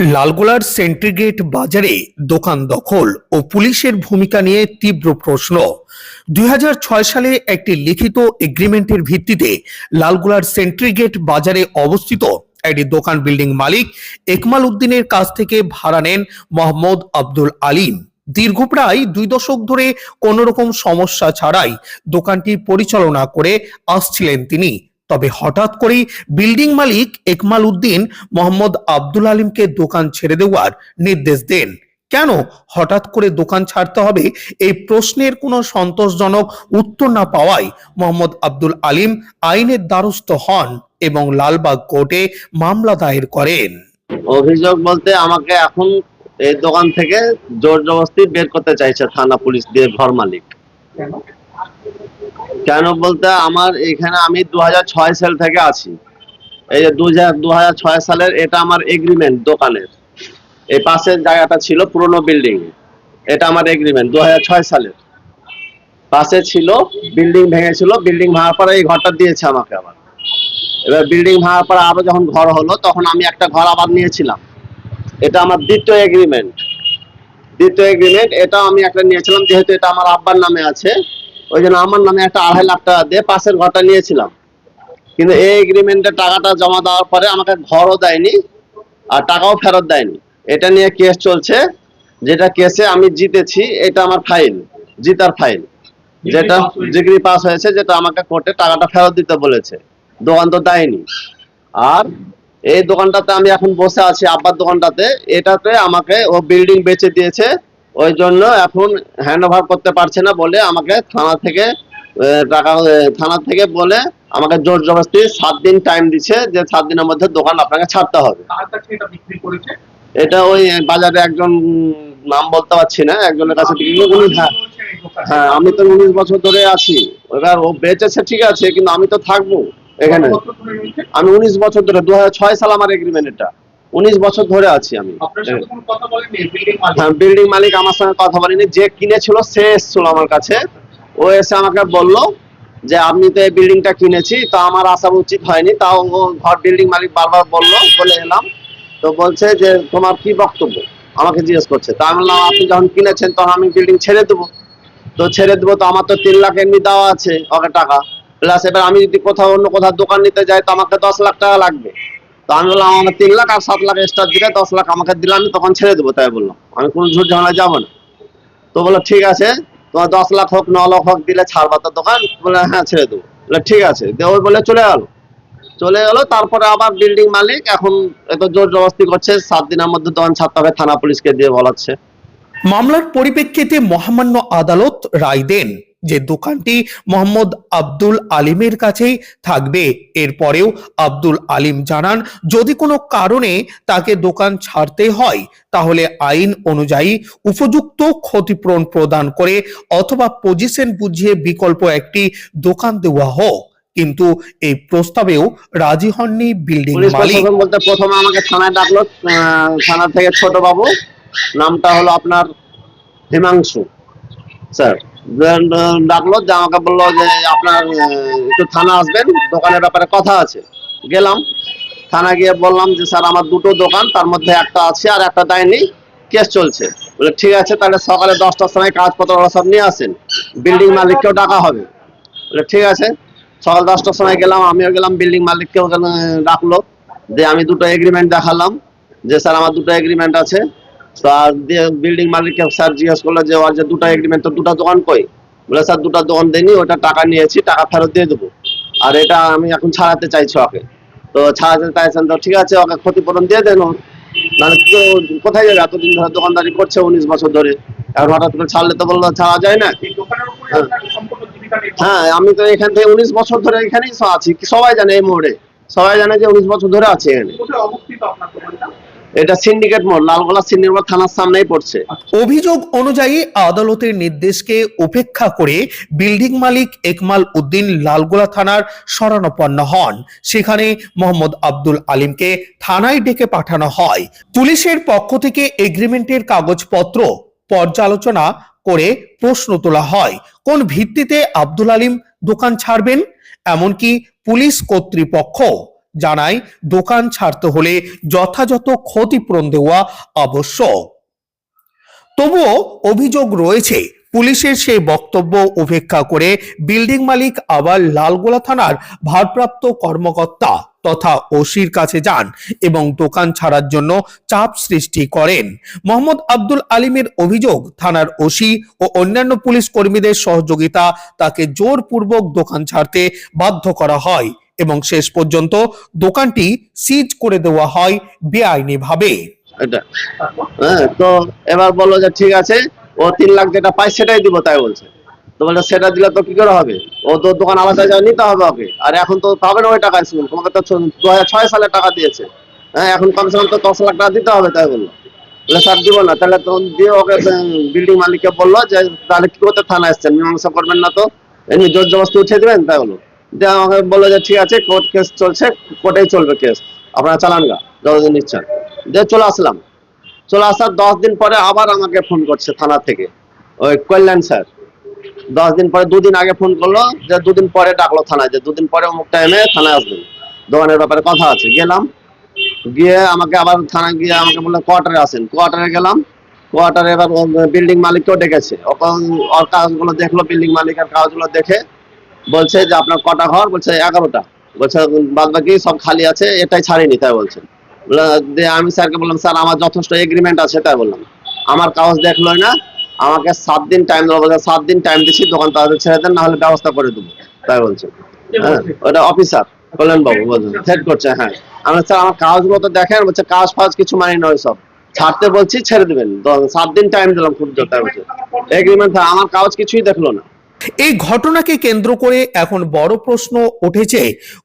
লালগোলার সেন্ট্রিগেট বাজারে দোকান দখল ও পুলিশের ভূমিকা নিয়ে তীব্র প্রশ্ন। দু হাজার ছয় সালে একটি লিখিত এগ্রিমেন্টের ভিত্তিতে লালগোলার সেন্ট্রিগেট বাজারে অবস্থিত একটি দোকান বিল্ডিং মালিক একমাল উদ্দিনের কাছ থেকে ভাড়া নেন মোহাম্মদ আব্দুল আলিম। দীর্ঘ প্রায় দুই দশক ধরে কোনো রকম সমস্যা ছাড়াই দোকানটি পরিচালনা করে আসছিলেন তিনি। তবে হঠাৎ করেই বিল্ডিং মালিক একমাল উদ্দিন মোহাম্মদ আব্দুল আলিমকে দোকান ছেড়ে দেওয়ার নির্দেশ দেন। কেন হঠাৎ করে দোকান ছাড়তে হবে? এই প্রশ্নের কোনো সন্তোষজনক উত্তর না পাওয়ায় মোহাম্মদ আব্দুল আলিম আইনের দ্বারস্থ হন এবং লালবাগ কোর্টে মামলা দায়ের করেন। অভিযোগ বলতে আমাকে এখন এই দোকান থেকে জোর জবরদস্তি বের করতে চাইছে থানা পুলিশ দিয়ে ঘর মালিক। কেন বলতে আমার এখানে আমি দু সাল থেকে আছি। এই যে দু সালের এটা আমার এগ্রিমেন্ট দোকানের। এই পাশের জায়গাটা ছিল পুরনো বিল্ডিং এটা আমার এগ্রিমেন্ট দু সালের। পাশে ছিল বিল্ডিং ভেঙেছিল বিল্ডিং ভাঙার পরে এই ঘরটা দিয়েছে আমাকে আবার। এবার বিল্ডিং ভাঙার পরে আরও যখন ঘর হলো, তখন আমি একটা ঘর আবার নিয়েছিলাম। এটা আমার দ্বিতীয় এগ্রিমেন্ট দ্বিতীয় এগ্রিমেন্ট এটা আমি একটা নিয়েছিলাম, যেহেতু এটা আমার আব্বার নামে আছে। ওই জন্য আমার নামে একটা আড়াই লাখ টাকা দিয়ে পাশের ঘরটা নিয়েছিলাম। কিন্তু এই এগ্রিমেন্টে টাকাটা জমা দেওয়ার পরে আমাকে ঘরও দেয়নি আর টাকাও ফেরত দেয়নি। এটা নিয়ে কেস চলছে। যেটা কেসে আমি জিতেছি, এটা আমার ফাইল জিতার ফাইল যেটা ডিগ্রি পাস হয়েছে, যেটা আমাকে কোর্টে টাকাটা ফেরত দিতে বলেছে। দোকান তো দেয়নি। আর এই দোকানটাতে আমি এখন বসে আছি, আব্বার দোকানটাতে। এটাতে আমাকে ও বিল্ডিং বেচে দিয়েছে। ওই জন্য এখন হ্যান্ড ওভার করতে পারছে না বলে আমাকে থানা থেকে টাকা থানা থেকে বলে আমাকে জোর জবরদস্তি সাত দিন টাইম দিচ্ছে যে সাত দিনের মধ্যে দোকান আপনাকে ছাড়তে হবে এটা ওই বাজারে একজন নাম বলতে পারছি না একজনের কাছে হ্যাঁ। হ্যাঁ আমি তো উনিশ বছর ধরে আছি এবার ও বেঁচেছে ঠিক আছে কিন্তু আমি তো থাকব এখানে? আমি উনিশ বছর ধরে দু হাজার ছয় সাল আমার এগ্রিমেন্ট এটা উনিশ বছর ধরে আছি আমি। বিল্ডিং মালিক? হ্যাঁ মালিক আমার সঙ্গে কথা বলেনি। যে কিনেছিল সে এসেছিল আমার কাছে। ও এসে আমাকে বলল যে আপনি তো এই বিল্ডিংটা কিনেছি তো আমার আসা উচিত হয়নি। তাও ও ঘর বিল্ডিং মালিক বারবার বলল বলে এলাম। তো বলছে যে তোমার কি বক্তব্য? আমাকে জিজ্ঞেস করছে। তা আমি বললাম আপনি যখন কিনেছেন তখন আমি বিল্ডিং ছেড়ে দেবো। তো ছেড়ে দেবো তো আমার তো তিন লাখ এমনি দেওয়া আছে ওকে টাকা। প্লাস এবার আমি যদি কোথাও অন্য কোথাও দোকান নিতে যাই তো আমাকে দশ লাখ টাকা লাগবে। তো আমি বললাম, আমার তিন লাখ আর সাত লাখ এক্সট্রা দিলে দশ লাখ আমাকে আমি তখন ছেড়ে দেবো। তাই বললাম। আমি কোনো ঝুট ঝামেলা যাব না। তো ঠিক আছে, তোমার দশ লাখ হোক, ন লাখ হোক দিলে ছাড়বা তো দোকান। বলে হ্যাঁ ছেড়ে দেবো। বলে, ঠিক আছে। দিয়ে ওই বলে চলে গেল। চলে গেল, তারপরে আবার বিল্ডিং মালিক এখন এত জোর জবস্তি করছে, সাত দিনের মধ্যে দোকান ছাড়তে হবে থানা পুলিশকে দিয়ে বলাচ্ছে। মামলার পরিপ্রেক্ষিতে মহামান্য আদালত রায় দেন। যে দোকানটি মোহাম্মদ আব্দুল আলিমের কাছেই থাকবে। এরপরেও আব্দুল আলিম জানান যদি কোনো কারণে তাকে দোকান ছাড়তে হয় তাহলে আইন অনুযায়ী উপযুক্ত ক্ষতিপূরণ প্রদান করে অথবা পজিশন বুঝিয়ে বিকল্প একটি দোকান দেওয়া হোক। কিন্তু এই প্রস্তাবেও রাজি হননি বিল্ডিং মালিক। বলতে প্রথমে আমাকে থানায় ডাকলো থানা থেকে ছোট বাবু নামটা হলো আপনার হিমাংশু স্যার। ডাকলো যে আমাকে বলল যে আপনার একটু থানা আসবেন, দোকানের ব্যাপারে কথা আছে। গেলাম। থানা গিয়ে বললাম যে, স্যার, আমার দুটো দোকান, তার মধ্যে একটা আছে আর একটা দেয়নি। কেস চলছে। বলে, ঠিক আছে, তাহলে সকালে দশটার সময় কাগজপত্র সব নিয়ে আসেন। বিল্ডিং মালিককেও ডাকা হবে। বলে, ঠিক আছে। সকাল দশটার সময় গেলাম, আমিও গেলাম, বিল্ডিং মালিককে ওখানে ডাকলো। যে আমি দুটো এগ্রিমেন্ট দেখালাম যে, স্যার, আমার দুটো এগ্রিমেন্ট আছে। তো আর বিল্ডিং মালিককে স্যার জিজ্ঞেস করল যে ওর যে দুটো এগ্রিমেন্ট তো দুটো দোকান কই? বলে স্যার দুটো দোকান দেয়নি ওটা টাকা নিয়েছি টাকা ফেরত দিয়ে দেবো। আর এটা আমি এখন ছাড়াতে চাইছি ওকে। তো ছাড়াতে চাইছেন তো ঠিক আছে ওকে ক্ষতিপূরণ দিয়ে দেন। নাহলে কোথায় যাবে? এতদিন ধরে দোকানদারি করছে উনিশ বছর ধরে। এখন হঠাৎ করে ছাড়লে তো বলল ছাড়া যায় না? হ্যাঁ। হ্যাঁ আমি তো এখান থেকে উনিশ বছর ধরে এখানেই আছি। সবাই জানে এই মোড়ে। সবাই জানে যে উনিশ বছর ধরে আছে এখানে। এটা সিন্ডিকেট মোড়, লালগোলা সিন্ডিকেট থানার সামনেই পড়ছে। অভিযোগ অনুযায়ী আদালতের নির্দেশকে উপেক্ষা করে বিল্ডিং মালিক একমাল উদ্দিন লালগোলা থানার শরণাপন্ন হন। সেখানে মোহাম্মদ আব্দুল আলিমকে থানায় ডেকে পাঠানো হয়। পুলিশের পক্ষ থেকে এগ্রিমেন্টের কাগজপত্র পর্যালোচনা করে প্রশ্ন তোলা হয়, কোন ভিত্তিতে আব্দুল আলিম দোকান ছাড়বেন? এমনকি পুলিশ কর্তৃপক্ষ জানায়, দোকান ছাড়তে হলে যথাযথ ক্ষতিপূরণ দেওয়া আবশ্যক। তবুও অভিযোগ রয়েছে, পুলিশের সেই বক্তব্য উপেক্ষা করে বিল্ডিং মালিক আবার লালগোলা থানার ভারপ্রাপ্ত কর্মকর্তা তথা ওসির কাছে যান এবং দোকান ছাড়ার জন্য চাপ সৃষ্টি করেন। মোহাম্মদ আব্দুল আলিমের অভিযোগ, থানার ওসি ও অন্যান্য পুলিশ কর্মীদের সহযোগিতা তাকে জোরপূর্বক দোকান ছাড়তে বাধ্য করা হয়। এবং শেষ পর্যন্ত দোকানটি সিজ করে দেওয়া হয় বেআইনিভাবে। এটা হ্যাঁ তো এবার বলল যে ঠিক আছে, ও তিন লাখ যেটা পাই সেটাই দিব তাই বলছে। সেটা দিলে তো কি করে হবে? ও তো দোকান আলাদা যা নিতে হবে ওকে। আর এখন তো পাবে না ওই টাকা তোমাকে তো দু হাজার ছয় সালে টাকা দিয়েছে। হ্যাঁ এখন কমসে কম তো দশ লাখ টাকা দিতে হবে তাই বলল। বলে, স্যার, দিব না। তাহলে তো দিয়ে ওকে বিল্ডিং মালিককে বলল যে, তাহলে কি করতে থানা এসছেন? মীমাংসা করবেন না তো। এমনি জোর জবস্তি উঠে দেবেন? তাই বলল। দিয়ে আমাকে বলল যে, ঠিক আছে কোর্ট কেস চলছে কোর্টেই চলবে কেস আপনারা চালান গা, যতদিন ইচ্ছা। দিয়ে চলে আসলাম। চলে আসার দশ দিন পরে আবার আমাকে ফোন করছে থানা থেকে, ওই কল্যাণ স্যার। দশ দিন পরে, দুদিন আগে ফোন করল যে, দুদিন পরে ডাকলো থানায়, যে, দুদিন পরে অমুক টাইমে থানায় আসবেন। দোকানের ব্যাপারে কথা আছে, গেলাম। গিয়ে আমাকে আবার থানায় গিয়ে আমাকে বলল, কোয়ার্টারে আসেন। কোয়ার্টারে গেলাম। কোয়ার্টারে এবার বিল্ডিং মালিককেও ডেকেছে। ওর কাগজগুলো দেখল বিল্ডিং মালিকের কাগজগুলো দেখে বলছে যে আপনার কটা ঘর? বলছে এগারোটা। বলছে বাদ বাকি সব খালি আছে এটাই ছাড়িনি তাই বলছে। বললাম, দিয়ে আমি স্যারকে বললাম স্যার আমার যথেষ্ট এগ্রিমেন্ট আছে তাই বললাম। আমার কাগজ দেখলোই না আমাকে সাত দিন টাইম দেবো বলছে সাত দিন টাইম দিচ্ছি দোকান তাদের ছেড়ে দেন না হলে ব্যবস্থা করে দেবো তাই বলছে। হ্যাঁ ওটা অফিসার কল্যাণ বাবু বলছেন সেট করছে হ্যাঁ। আমি স্যার আমার কাগজগুলো তো দেখেন বলছে কাজ ফাজ কিছু মানি না সব। ছাড়তে বলছি ছেড়ে দেবেন। সাত দিন টাইম দিলাম খুব জোর তাই বলছে। এগ্রিমেন্ট আমার কাগজ কিছুই দেখল না। এই ঘটনাকে কেন্দ্র করে এখন বড় প্রশ্ন উঠেছে,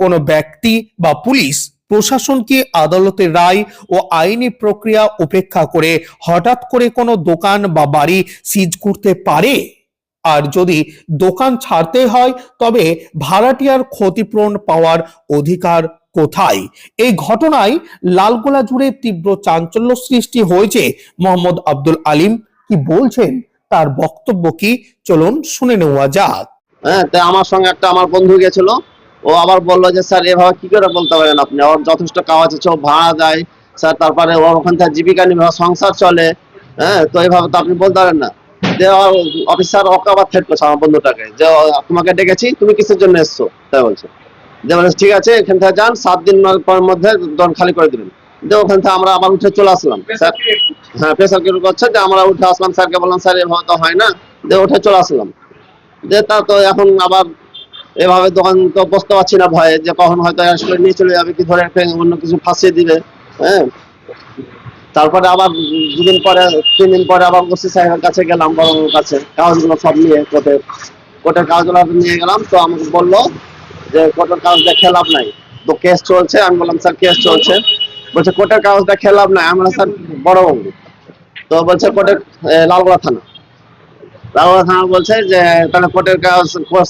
কোনো ব্যক্তি বা পুলিশ প্রশাসন কি আদালতের রায় ও আইনি প্রক্রিয়া উপেক্ষা করে হঠাৎ করে কোনো দোকান বা বাড়ি সিজ করতে পারে? আর যদি দোকান ছাড়তে হয়, তবে ভাড়াটিয়ার ক্ষতিপূরণ পাওয়ার অধিকার কোথায়? এই ঘটনায় লালগোলা জুড়ে তীব্র চাঞ্চল্য সৃষ্টি হয়েছে মোহাম্মদ আব্দুল আলিম, কি বলছেন? তার বক্তব্য কি? চলুন শুনে নেওয়া যাক। হ্যাঁ আমার সঙ্গে একটা আমার বন্ধু গেছিল। ও আবার বলল যে, স্যার, এভাবে কি করে বলতে পারেন আপনি? ওর যথেষ্ট কাজ আছে ও ভাড়া দেয় স্যার, তারপরে ওর ওখান থেকে জীবিকা নির্বাহ সংসার চলে। হ্যাঁ তো এইভাবে তো আপনি বলতে পারেন না। যে অফিসার ওকে আবার থ্রেট করছে আমার বন্ধুটাকে। যে তোমাকে ডেকেছি, তুমি কিসের জন্য এসছো? তাই বলছে। যে, ঠিক আছে, এখান থেকে যান, সাত দিন পর মধ্যে দন খালি করে দিবেন। আমরা আবার উঠে চলে আসলাম। হ্যাঁ প্রেসার করছে যে আমরা উঠে আসলাম। স্যার, এভাবে হয় না। উঠে চলে আসলাম। তা তো এখন আবার এভাবে দোকান তো বসতে পারছি না ভয়ে, যে কখন হয়তো করে নিয়ে চলে যাবে, কি ধরে অন্য কিছু ফাঁসিয়ে দিবে হ্যাঁ। তারপরে আবার দুদিন পরে, তিন দিন পরে আবার ওসি সাহেবের কাছে গেলাম বড় কাছে কাগজগুলো সব নিয়ে কোর্টের কোর্টের কাগজগুলো নিয়ে গেলাম। তো আমাকে বলল যে কোর্টের কাগজটা খেলাপ নাই। তো কেস চলছে। আমি বললাম, স্যার কেস চলছে। বলছে, কোর্টের কাগজটা খেলাপ নাই, আমরা স্যার বড়বাবু তো বলছে, কোর্টের লালগোলা থানা। লালগোলা থানা বলছে যে, তাহলে কোর্টের কাগজ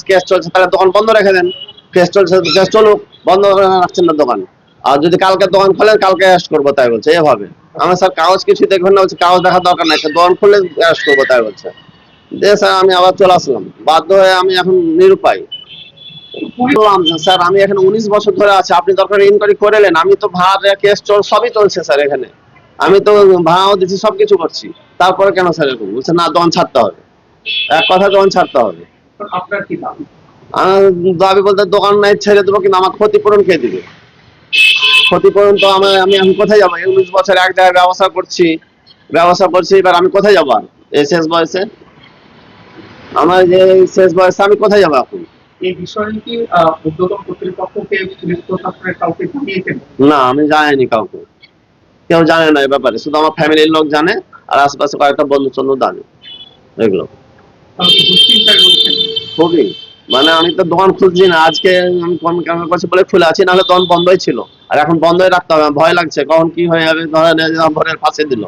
কেস চলছে, তাহলে দোকান বন্ধ রেখে দেন। কেস চলছে, কেস চলুক, বন্ধ রাখছেন না দোকান। আর যদি কালকে দোকান খোলেন, কালকে অ্যারেস্ট করব, তাই বলছে, এভাবে। আমি স্যার কাগজ কিছুই দেখবেন না, বলছে, কাগজ দেখার দরকার নাই দোকান খুললে অ্যারেস্ট করব, তাই বলছে। দিয়ে স্যার, আমি আবার চলে আসলাম। বাধ্য হয়ে আমি এখন নিরুপায়। বললাম স্যার আমি এখানে উনিশ বছর ধরে আছি আপনি দরকার ইনকোয়ারি করে নেন। আমি তো ভাড়া কেস সবই চলছে স্যার এখানে। আমি তো দিচ্ছি সবকিছু করছি। তারপরে কেন স্যার এরকম? বলছে না দোকান ছাড়তে হবে। এক কথা দোকান ছাড়তে হবে। আপনার কি দাবি? দাবি বলতে দোকান নাই ছেড়ে দেবো কিন্তু আমার ক্ষতিপূরণ কে দিবে? ক্ষতিপূরণ তো আমার আমি আমি কোথায় যাব? উনিশ বছর এক জায়গায় ব্যবসা করছি ব্যবসা করছি এবার আমি কোথায় যাব আর? এই শেষ বয়সে? আমার যে শেষ বয়সে আমি কোথায় যাব এখন? এই বিষয়ে কি কর্তৃপক্ষকে পুলিশ প্রশাসনের কাউকে জানিয়েছেন? না আমি জানাইনি কাউকে। কেউ জানে না এই ব্যাপারে শুধু আমার ফ্যামিলির লোক জানে আর আশেপাশে কয়েকটা বন্ধু চন্ধু জানে। এগুলো। খুবই। মানে আমি তো দোকান খুলছি না আজকে আমি কম কেমন করছি বলে খুলে আছি নাহলে দোকান বন্ধই ছিল। আর এখন বন্ধই রাখতে হবে ভয় লাগছে কখন কি হয়ে যাবে ধরেন যে পাশে দিল।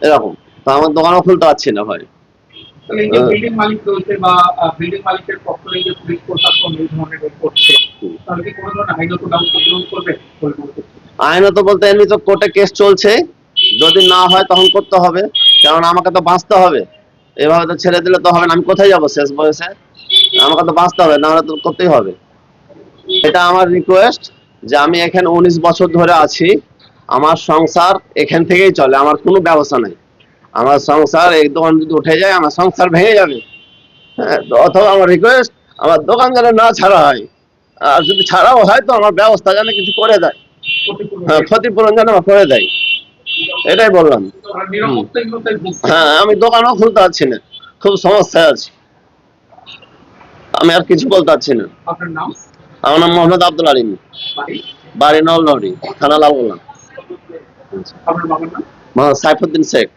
এরকম। তো আমার দোকানও খুলতে পারছি না ভাই তাহলে এই যে হ্যাঁ। বিল্ডিং মালিক রয়েছে বা বিল্ডিং মালিকের পক্ষ থেকে যে পুলিশ প্রশাসন এই ধরনের করছে তাহলে কি কোনো ধরনের আইনত ব্যবস্থা গ্রহণ করবে? বলে করছেন? আইনত বলতে এমনি তো কোর্টে কেস চলছে। যদি না হয় তখন করতে হবে। কারণ আমাকে তো বাঁচতে হবে। এভাবে তো ছেড়ে দিলে তো হবে না। আমি কোথায় যাব শেষ বয়সে? আমাকে তো বাঁচতে হবে না হলে তো করতেই হবে। এটা আমার রিকোয়েস্ট যে আমি এখানে উনিশ বছর ধরে আছি। আমার সংসার এখান থেকেই চলে। আমার কোনো ব্যবস্থা নেই। আমার সংসার এই দোকান যদি উঠে যায় আমার সংসার ভেঙে যাবে। হ্যাঁ, অথবা আমার রিকোয়েস্ট আমার দোকান যেন না ছাড়া হয়। আর যদি ছাড়াও হয় তো আমার ব্যবস্থা যেন কিছু করে দেয়। ক্ষতিপূরণ হ্যাঁ ক্ষতিপূরণ যেন আমার করে দেয়। এটাই বললাম। হ্যাঁ আমি দোকানও খুলতে পারছি না। খুব সমস্যায় আছি। আমি আর কিছু বলতে পারছি না। আমার নাম মোহাম্মদ আব্দুল আলিম বাড়ি? নলনহরি থানা লালগোলা। সাইফুদ্দিন শেখ।